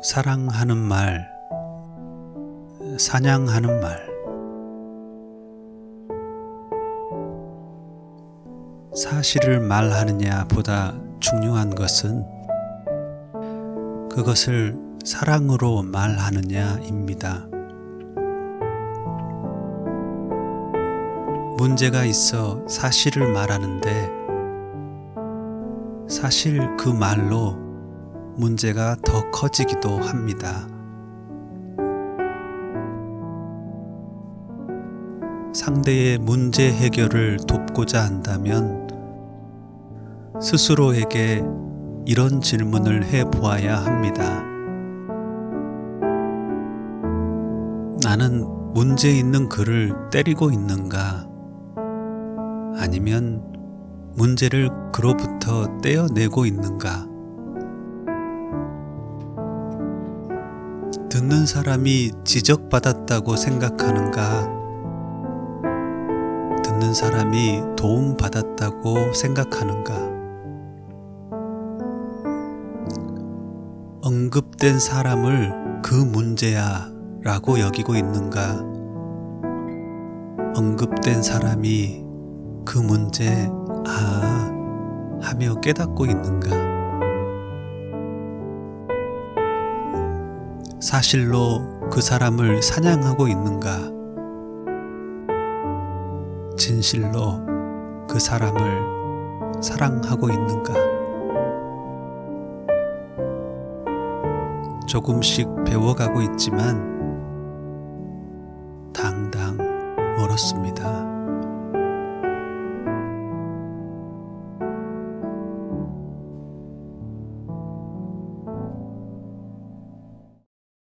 사랑하는 말, 사냥하는 말. 사실을 말하느냐 보다 중요한 것은 그것을 사랑으로 말하느냐입니다. 문제가 있어 사실을 말하는데 사실 그 말로 문제가 더 커지기도 합니다. 상대의 문제 해결을 돕고자 한다면 스스로에게 이런 질문을 해 보아야 합니다. 나는 문제 있는 그를 때리고 있는가? 아니면 문제를 그로부터 떼어내고 있는가? 듣는 사람이 지적받았다고 생각하는가? 듣는 사람이 도움받았다고 생각하는가? 언급된 사람을 그 문제야 라고 여기고 있는가? 언급된 사람이 그 문제, 아, 하며 깨닫고 있는가? 사실로 그 사람을 사냥하고 있는가? 진실로 그 사람을 사랑하고 있는가? 조금씩 배워가고 있지만 당당 멀었습니다.